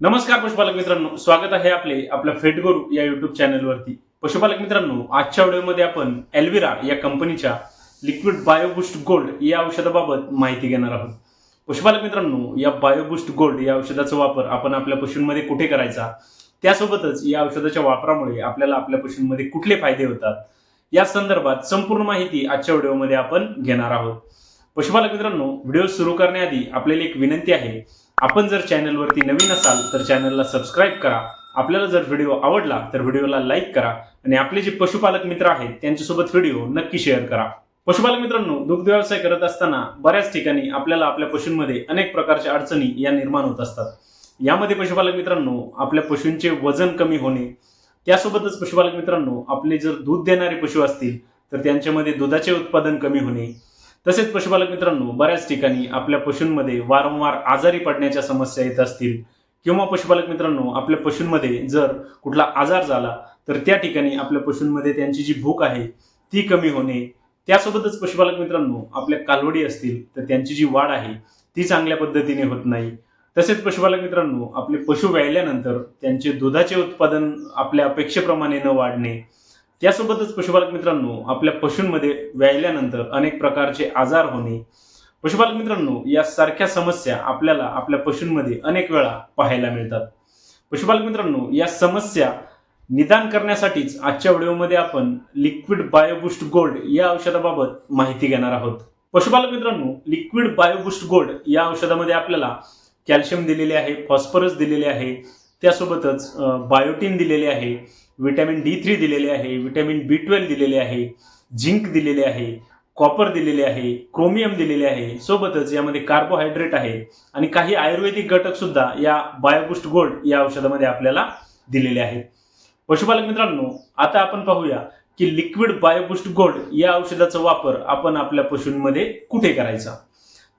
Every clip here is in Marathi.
नमस्कार पशुपालक मित्रांनो स्वागत आहे आपले आपल्या फेटगुरू या युट्यूब चॅनलवरती पशुपालक मित्रांनो आजच्या व्हिडिओमध्ये आपण एल्विरा या कंपनीच्या लिक्विड बायोबुस्ट गोल्ड या औषधाबाबत माहिती घेणार आहोत. पशुपालक मित्रांनो या बायोबुस्ट गोल्ड या औषधाचा वापर आपण आपल्या पशूंमध्ये कुठे करायचा? त्यासोबतच या औषधाच्या वापरामुळे आपल्याला आपल्या पशूंमध्ये कुठले फायदे होतात? या संदर्भात संपूर्ण माहिती आजच्या व्हिडिओमध्ये आपण घेणार आहोत. पशुपालक मित्रांनो व्हिडिओ सुरू करण्याआधी आपल्याला एक विनंती आहे. आपण जर चॅनलवरती नवीन असाल तर चॅनलला सबस्क्राईब करा. आपल्याला जर व्हिडिओ आवडला तर व्हिडिओला लाईक करा. आणि आपले जे पशुपालक मित्र आहेत त्यांच्यासोबत व्हिडिओ नक्की शेअर करा. पशुपालक मित्रांनो दुग्ध व्यवसाय करत असताना बऱ्याच ठिकाणी आपल्याला आपल्या पशूंमध्ये अनेक प्रकारच्या अडचणी या निर्माण होत असतात. यामध्ये पशुपालक मित्रांनो आपल्या पशूंचे वजन कमी होणे त्यासोबतच पशुपालक मित्रांनो आपले जर दूध देणारे पशु असतील तर त्यांच्यामध्ये दुधाचे उत्पादन कमी होणे तसेच पशुपालक मित्रांनो बऱ्याच ठिकाणी आपल्या पशूंमध्ये वारंवार आजारी पडण्याच्या समस्या येत असतील किंवा पशुपालक मित्रांनो आपल्या पशूंमध्ये जर कुठला आजार झाला तर त्या ठिकाणी आपल्या पशूंमध्ये त्यांची जी भूक आहे ती कमी होणे त्यासोबतच पशुपालक मित्रांनो आपल्या कालवडी असतील तर त्यांची जी वाढ आहे ती चांगल्या पद्धतीने होत नाही. तसेच पशुपालक मित्रांनो आपले पशु व्यायल्यानंतर त्यांचे दुधाचे उत्पादन आपल्या अपेक्षेप्रमाणे न वाढणे त्यासोबतच पशुपालक मित्रांनो आपल्या पशूंमध्ये व्यायल्यानंतर अनेक प्रकारचे आजार होणे. पशुपालक मित्रांनो यासारख्या समस्या आपल्याला आपल्या पशूंमध्ये अनेक वेळा पाहायला मिळतात. पशुपालक मित्रांनो या समस्या निदान करण्यासाठीच आजच्या व्हिडिओमध्ये आपण लिक्विड बायोबुस्ट गोल्ड या औषधाबाबत माहिती घेणार आहोत. पशुपालक मित्रांनो लिक्विड बायोबुस्ट गोल्ड या औषधामध्ये आपल्याला कॅल्शियम दिलेले आहे फॉस्फरस दिलेले आहे त्यासोबतच बायोटीन दिलेले आहे. विटॅमिन डी थ्री दिलेले आहे विटॅमिन बी ट्वेल्व दिलेले आहे झिंक दिलेले आहे कॉपर दिलेले आहे क्रोमियम दिलेले आहे. सोबतच यामध्ये कार्बोहायड्रेट आहे आणि काही आयुर्वेदिक घटक सुद्धा या बायोबुस्ट गोल्ड या औषधामध्ये आपल्याला दिलेले आहेत. पशुपालक मित्रांनो आता आपण पाहूया की लिक्विड बायोबुस्ट गोल्ड या औषधाचा वापर आपण आपल्या पशूंमध्ये कुठे करायचा?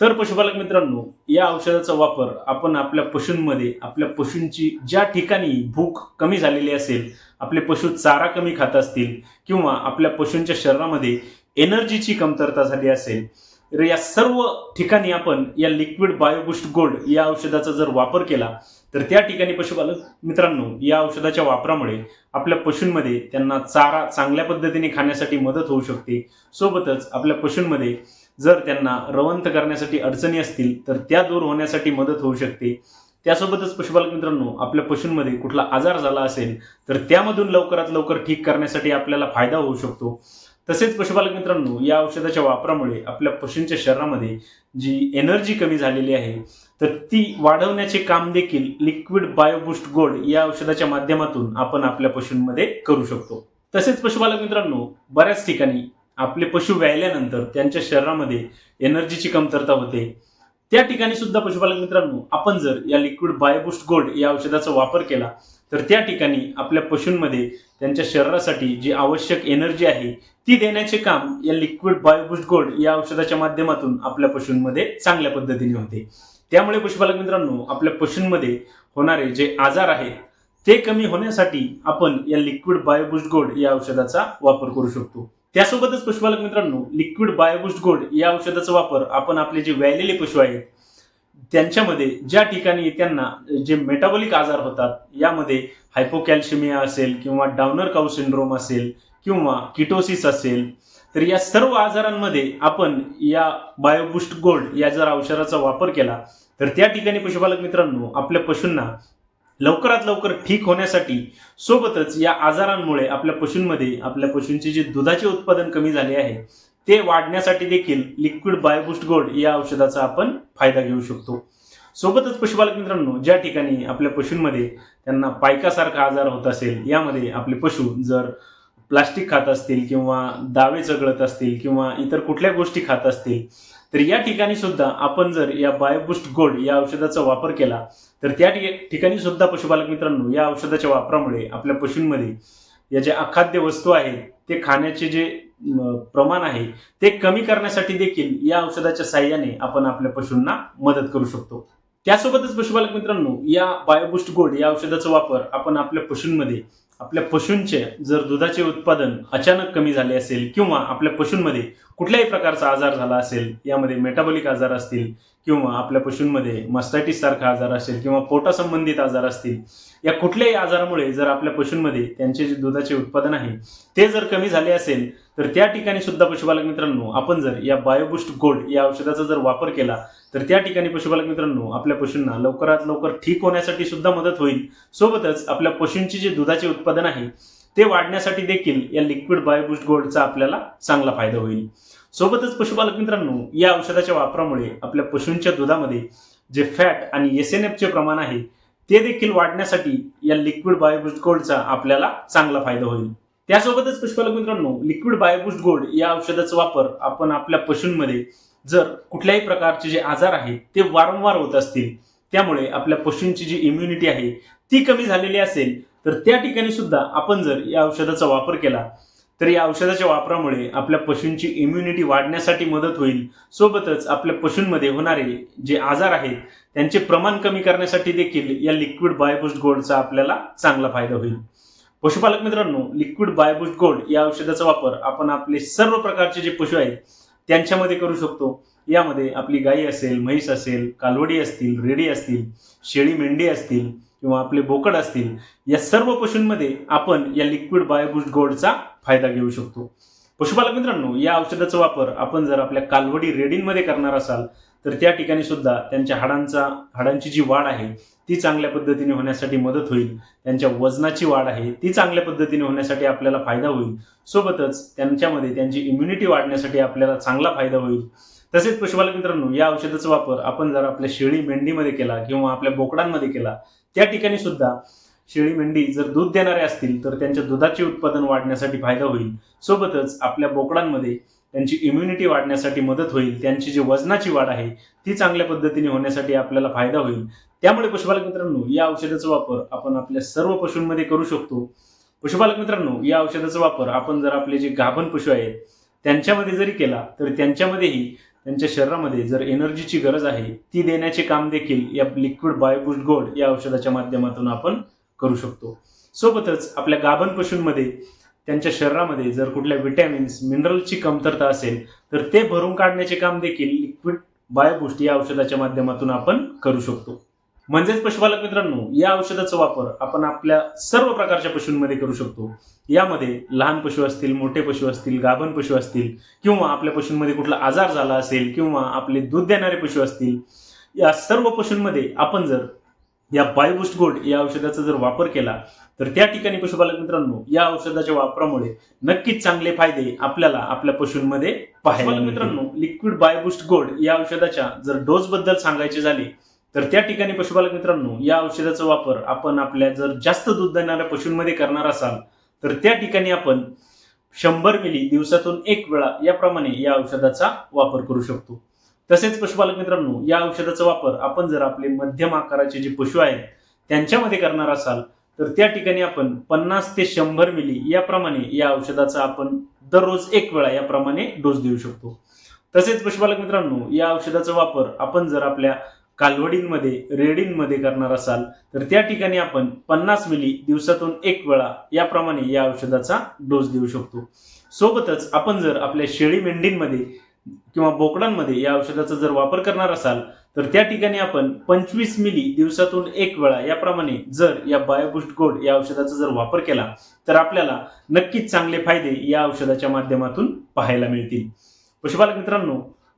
तर पशुपालक मित्रांनो या औषधाचा वापर आपण आपल्या पशूंमध्ये आपल्या पशूंची ज्या ठिकाणी भूक कमी झालेली असेल आपले पशु चारा कमी खात असतील किंवा आपल्या पशूंच्या शरीरामध्ये एनर्जीची कमतरता झाली असेल तर या सर्व ठिकाणी आपण या लिक्विड बायोबुस्ट गोल्ड या औषधाचा जर वापर केला तर त्या ठिकाणी पशुपालक मित्रांनो या औषधाच्या वापरामुळे आपल्या पशूंमध्ये त्यांना चारा चांगल्या पद्धतीने खाण्यासाठी मदत होऊ शकते. सोबतच आपल्या पशूंमध्ये जर त्यांना रवंथ करण्यासाठी अडचणी असतील तर त्या दूर होण्यासाठी मदत होऊ शकते. त्यासोबतच पशुपालक मित्रांनो आपल्या पशूंमध्ये कुठला आजार झाला असेल तर त्यामधून लवकरात लवकर ठीक करण्यासाठी आपल्याला फायदा होऊ शकतो. तसेच पशुपालक मित्रांनो या औषधाच्या वापरामुळे आपल्या पशूंच्या शरीरामध्ये जी एनर्जी कमी झालेली आहे तर ती वाढवण्याचे काम देखील लिक्विड बायोबुस्ट गोल्ड या औषधाच्या माध्यमातून आपण आपल्या पशूंमध्ये करू शकतो. तसेच पशुपालक मित्रांनो बऱ्याच ठिकाणी आपले पशु व्यायल्यानंतर त्यांच्या शरीरामध्ये एनर्जीची कमतरता होते. त्या ठिकाणी सुद्धा पशुपालक मित्रांनो आपण जर या लिक्विड बायोबुस्ट गोल्ड या औषधाचा वापर केला तर त्या ठिकाणी आपल्या पशूंमध्ये त्यांच्या शरीरासाठी जी आवश्यक एनर्जी आहे ती देण्याचे काम या लिक्विड बायोबुस्ट गोल्ड या औषधाच्या माध्यमातून आपल्या पशूंमध्ये चांगल्या पद्धतीने होते. त्यामुळे पशुपालक मित्रांनो आपल्या पशूंमध्ये होणारे जे आजार आहेत ते कमी होण्यासाठी आपण या लिक्विड बायोबुस्ट गोल्ड या औषधाचा वापर करू शकतो. त्यासोबतच पशुपालक मित्रांनो लिक्विड बायोबुस्ट गोल्ड या औषधाचा वापर आपण आपले जे व्यायलेले पशु आहेत त्यांच्यामध्ये ज्या ठिकाणी त्यांना जे मेटाबॉलिक आजार होतात यामध्ये हायपोकॅल्शिमिया असेल किंवा डाउनर काऊ सिंड्रोम असेल किंवा किटोसिस असेल तर या सर्व आजारांमध्ये आपण या बायोबुस्ट गोल्ड या जर औषधाचा वापर केला तर त्या ठिकाणी पशुपालक मित्रांनो आपल्या पशूंना लवकरात लवकर ठीक होण्यासाठी सोबतच या आजारांमुळे आपल्या पशूंमध्ये आपल्या पशूंचे जे दुधाचे उत्पादन कमी झाले आहे ते वाढण्यासाठी देखील लिक्विड बायोबुस्ट गोल्ड या औषधाचा आपण फायदा घेऊ शकतो. सोबतच पशुपालक मित्रांनो ज्या ठिकाणी आपल्या पशूंमध्ये त्यांना पायकासारखा आजार होत असेल यामध्ये आपले पशु जर प्लास्टिक खात असतील किंवा दावे चगळत असतील किंवा इतर कुठल्या गोष्टी खात असतील तर या ठिकाणी सुद्धा आपण जर या बायोबुस्ट गोल्ड या औषधाचा वापर केला तर त्या ठिक- ठिकाणी सुद्धा पशुपालक मित्रांनो या औषधाच्या वापरामुळे आपल्या पशूंमध्ये या ज्या अखाद्य वस्तू आहेत ते खाण्याचे जे प्रमाण आहे ते कमी करण्यासाठी देखील या औषधाच्या साह्याने आपण आपल्या पशूंना मदत करू शकतो. त्यासोबतच पशुपालक मित्रांनो या बायोबुस्ट गोल्ड या औषधाचा वापर आपण आपल्या पशूंमध्ये आपल्या पशूंचे जर दुधाचे उत्पादन अचानक कमी झाले असेल किंवा आपल्या पशूंमध्ये कुठल्याही प्रकारचा आजार झाला असेल यामध्ये मेटाबॉलिक आजार असतील किंवा आपल्या पशूंमध्ये मस्टायटिस सारखा आजार असेल किंवा पोटासंबंधित आजार असतील या कुठल्याही आजारामुळे जर आपल्या पशूंमध्ये त्यांचे जे दुधाचे उत्पादन आहे ते जर कमी झाले असेल तर त्या ठिकाणी सुद्धा पशुपालक मित्रांनो आपण जर या बायोबुस्ट गोल्ड या औषधाचा जर वापर केला तर त्या ठिकाणी पशुपालक मित्रांनो आपल्या पशूंना लवकरात लवकर ठीक होण्यासाठी सुद्धा मदत होईल. सोबतच आपल्या पशूंचे जे दुधाचे उत्पादन आहे ते वाढण्यासाठी देखील या लिक्विड बायोबुस्ट गोल्डचा आपल्याला चांगला फायदा होईल. सोबतच पशुपालक मित्रांनो या औषधाच्या वापरामुळे आपल्या पशूंच्या दुधामध्ये जे फॅट आणि एस एन एफचे प्रमाण आहे ते देखील वाढण्यासाठी या लिक्विड बायोबुस्ट गोल्डचा आपल्याला चांगला फायदा होईल. त्यासोबतच पशुपालक मित्रांनो लिक्विड बायोबुस्ट गोल्ड या औषधाचा वापर आपण आपल्या पशूंमध्ये जर कुठल्याही प्रकारचे जे आजार आहेत ते वारंवार होत असतील त्यामुळे आपल्या पशूंची जी इम्युनिटी आहे ती कमी झालेली असेल तर त्या ठिकाणी सुद्धा आपण जर या औषधाचा वापर केला तर या औषधाच्या वापरामुळे आपल्या पशूंची इम्युनिटी वाढण्यासाठी मदत होईल. सोबतच आपल्या पशूंमध्ये होणारे जे आजार आहेत त्यांचे प्रमाण कमी करण्यासाठी देखील या लिक्विड बायोबुस्ट गोल्डचा आपल्याला चांगला फायदा होईल. पशुपालक मित्रांनो लिक्विड बायोबुस्ट गोल्ड या औषधाचा वापर आपण आपले सर्व प्रकारचे जे पशु आहेत त्यांच्यामध्ये करू शकतो. यामध्ये आपली गाई असेल म्हैस असेल कालवडी असतील रेडी असतील शेळी मेंढी असतील किंवा आपले बोकड असतील या सर्व पशूंमध्ये आपण या लिक्विड बायोबुस्ट गोल्डचा फायदा घेऊ शकतो. पशुपालक मित्रांनो या औषधाचा वापर आपण जर आपल्या कालवडी रेडींमध्ये करणार असाल तर त्या ठिकाणी सुद्धा त्यांच्या हाडांचा हाडांची जी वाढ आहे ती चांगल्या पद्धतीने होण्यासाठी मदत होईल. त्यांच्या वजनाची वाढ आहे ती चांगल्या पद्धतीने होण्यासाठी आपल्याला फायदा होईल. सोबतच त्यांच्यामध्ये त्यांची इम्युनिटी वाढण्यासाठी आपल्याला चांगला फायदा होईल. तसेच पशुपालक मित्रांनो या औषधाचा वापर आपण जर आपल्या शेळी मेंढीमध्ये केला किंवा आपल्या बोकडांमध्ये केला त्या ठिकाणी सुद्धा शेळी मेंढी जर दूध देणारे असतील तर त्यांच्या दुधाचे उत्पादन वाढण्यासाठी फायदा होईल. सोबतच आपल्या बोकडांमध्ये त्यांची इम्युनिटी वाढण्यासाठी मदत होईल. त्यांची जी वजनाची वाढ आहे ती चांगल्या पद्धतीने होण्यासाठी आपल्याला फायदा होईल. त्यामुळे पशुपालक मित्रांनो या औषधाचा वापर आपण आपल्या सर्व पशूंमध्ये करू शकतो. पशुपालक मित्रांनो या औषधाचा वापर आपण जर आपले जे गाभण पशु आहेत त्यांच्यामध्ये जरी केला तर त्यांच्यामध्येही त्यांच्या शरीरामध्ये जर एनर्जीची गरज आहे ती देण्याचे काम देखील या लिक्विड बायोबुस्ट गोल्ड या औषधाच्या माध्यमातून आपण करू शकतो. सोबतच आपल्या गाभण पशूंमध्ये त्यांच्या शरीरामध्ये जर कुठल्या विटॅमिन्स मिनरलची कमतरता असेल तर ते भरून काढण्याचे काम देखील लिक्विड बायोबुस्ट या औषधाच्या माध्यमातून आपण करू शकतो. म्हणजेच पशुपालक मित्रांनो या औषधाचा वापर आपण आपल्या सर्व प्रकारच्या पशूंमध्ये करू शकतो. यामध्ये लहान पशु असतील मोठे पशु असतील गाभण पशु असतील किंवा आपल्या पशूंमध्ये कुठला आजार झाला असेल किंवा आपले दूध देणारे पशु असतील या सर्व पशूंमध्ये आपण जर या बायोबुस्ट गोल्ड या औषधाचा जर वापर केला तर त्या ठिकाणी पशुपालक मित्रांनो या औषधाच्या वापरामुळे नक्कीच चांगले फायदे आपल्याला आपल्या पशूंमध्ये पाहायला मित्रांनो लिक्विड बायोबुस्ट गोल्ड या औषधाच्या जर डोस बद्दल सांगायचे झाले तर त्या ठिकाणी पशुपालक मित्रांनो या औषधाचा वापर आपण आपल्या जर जास्त दूध देणाऱ्या पशूंमध्ये करणार असाल तर त्या ठिकाणी आपण शंभर मिली दिवसातून एक वेळा याप्रमाणे या औषधाचा वापर करू शकतो. तसेच पशुपालक मित्रांनो या औषधाचा वापर आपण जर आपले मध्यम आकाराचे जे पशु आहेत त्यांच्यामध्ये करणार असाल तर त्या ठिकाणी आपण पन्नास ते शंभर मिली याप्रमाणे या औषधाचा आपण दररोज एक वेळा याप्रमाणे डोस देऊ शकतो. तसेच पशुपालक मित्रांनो या औषधाचा वापर आपण जर आपल्या कालवडींमध्ये रेडींमध्ये करणार असाल तर त्या ठिकाणी आपण पन्नास मिली दिवसातून एक वेळा याप्रमाणे या औषधाचा डोस देऊ शकतो. सोबतच आपण जर आपल्या शेळी मेंढींमध्ये किंवा बोकडांमध्ये या औषधाचा जर वापर करणार असाल तर त्या ठिकाणी आपण पंचवीस मिली दिवसातून एक वेळा याप्रमाणे जर या बायोबुस्ट गोल्ड या औषधाचा जर वापर केला तर आपल्याला नक्कीच चांगले फायदे या औषधाच्या माध्यमातून पाहायला मिळतील. पशुपालक मित्रांनो